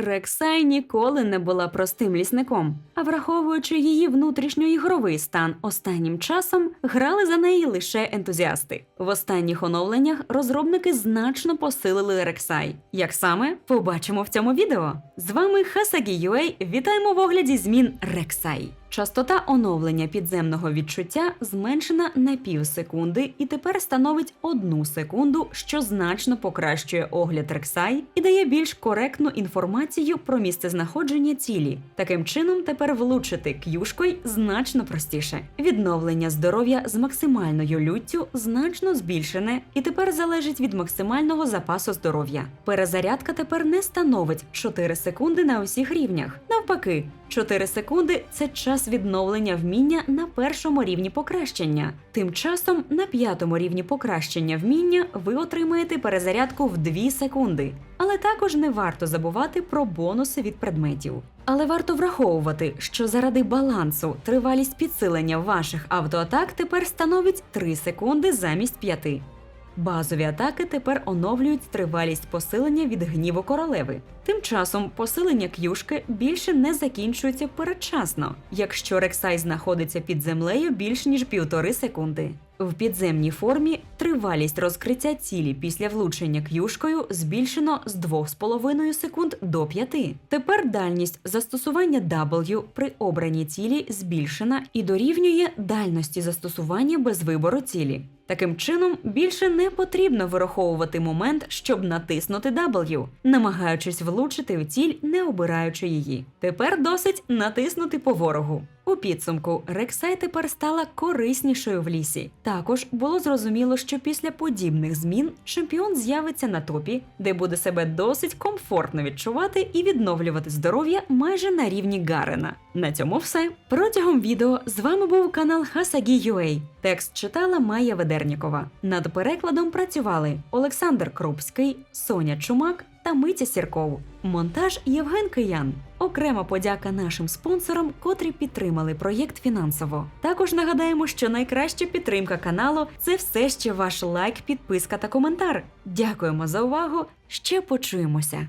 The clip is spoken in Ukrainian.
Рексай ніколи не була простим лісником, а враховуючи її внутрішньоігровий стан останнім часом, грали за неї лише ентузіасти. В останніх оновленнях розробники значно посилили Рексай. Як саме побачимо в цьому відео. З вами Хасагі Юей, Вітаємо в огляді змін Рексай. Частота оновлення підземного відчуття зменшена на пів секунди і тепер становить одну секунду, що значно покращує огляд Рексай і дає більш коректну інформацію про місцезнаходження цілі. Таким чином, тепер влучити к'юшкою значно простіше. Відновлення здоров'я з максимальною люттю значно збільшене і тепер залежить від максимального запасу здоров'я. Перезарядка тепер не становить 4 секунди на усіх рівнях. Навпаки, 4 секунди це час відновлення вміння на першому рівні покращення. Тим часом на п'ятому рівні покращення вміння ви отримаєте перезарядку в 2 секунди. Але також не варто забувати про бонуси від предметів. Але варто враховувати, що заради балансу тривалість підсилення ваших автоатак тепер становить 3 секунди замість 5. Базові атаки тепер оновлюють тривалість посилення від гніву королеви. Тим часом посилення к'юшки більше не закінчується передчасно, якщо Рексай знаходиться під землею більш ніж півтори секунди. В підземній формі тривалість розкриття цілі після влучення к'юшкою збільшено з 2,5 секунд до 5. Тепер дальність застосування W при обраній цілі збільшена і дорівнює дальності застосування без вибору цілі. Таким чином, більше не потрібно вираховувати момент, щоб натиснути W, намагаючись влучити в ціль, не обираючи її. Тепер досить натиснути по ворогу. У підсумку Рексай тепер стала кориснішою в лісі. Також було зрозуміло, що після подібних змін чемпіон з'явиться на топі, де буде себе досить комфортно відчувати і відновлювати здоров'я майже на рівні Гарена. На цьому все. Протягом відео з вами був канал Хасагі UA. Текст читала Майя Ведернікова. Над перекладом працювали Олександр Крупський, Соня Чумак та Митя Сіркову. Монтаж Євген Киян. Окрема подяка нашим спонсорам, котрі підтримали проєкт фінансово. Також нагадаємо, що найкраща підтримка каналу це все ще ваш лайк, підписка та коментар. Дякуємо за увагу. Ще почуємося.